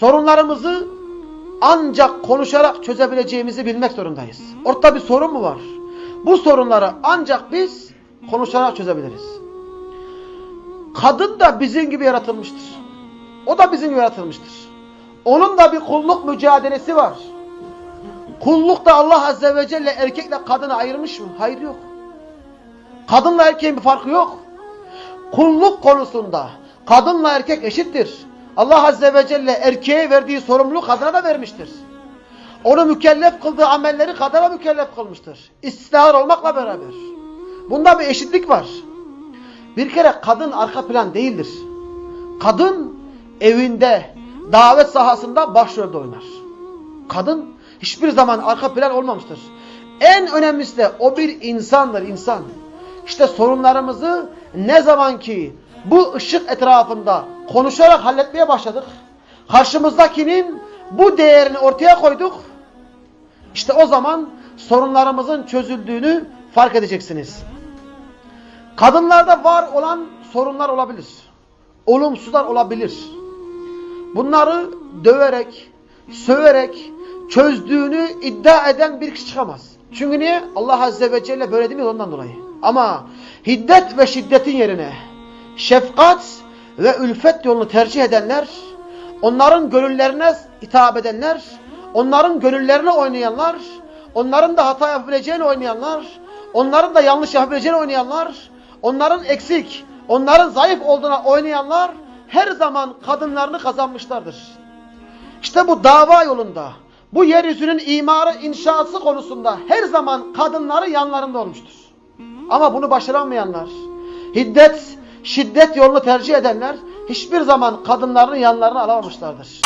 Sorunlarımızı ancak konuşarak çözebileceğimizi bilmek zorundayız. Ortada bir sorun mu var? Bu sorunları ancak biz konuşarak çözebiliriz. Kadın da bizim gibi yaratılmıştır. O da bizim gibi yaratılmıştır. Onun da bir kulluk mücadelesi var. Kullukta Allah Azze ve Celle erkekle kadını ayırmış mı? Hayır yok. Kadınla erkeğin bir farkı yok. Kulluk konusunda kadınla erkek eşittir. Allah Azze ve Celle erkeğe verdiği sorumluluk kadına da vermiştir. Onu mükellef kıldığı amelleri kadına mükellef kılmıştır. İstisnalar olmakla beraber. Bunda bir eşitlik var. Bir kere kadın arka plan değildir. Kadın evinde, davet sahasında başrolde oynar. Kadın hiçbir zaman arka plan olmamıştır. En önemlisi de o bir insandır, insan. İşte sorunlarımızı ne zaman ki bu ışık etrafında konuşarak halletmeye başladık. Karşımızdakinin bu değerini ortaya koyduk. İşte o zaman sorunlarımızın çözüldüğünü fark edeceksiniz. Kadınlarda var olan sorunlar olabilir. Olumsuzlar olabilir. Bunları döverek, söverek çözdüğünü iddia eden bir kişi çıkamaz. Çünkü niye? Allah Azze ve Celle böyle demiyor ondan dolayı. Ama hiddet ve şiddetin yerine şefkat ve ülfet yolunu tercih edenler, onların gönüllerine hitap edenler, onların gönüllerine oynayanlar, onların da hata yapabileceğini oynayanlar, onların da yanlış yapabileceğini oynayanlar, onların eksik, onların zayıf olduğuna oynayanlar her zaman kadınlarını kazanmışlardır. İşte bu dava yolunda, bu yeryüzünün imarı, inşası konusunda her zaman kadınları yanlarında olmuştur. Ama bunu başaramayanlar, hiddet, şiddet yolunu tercih edenler hiçbir zaman kadınlarını yanlarına alamamışlardır.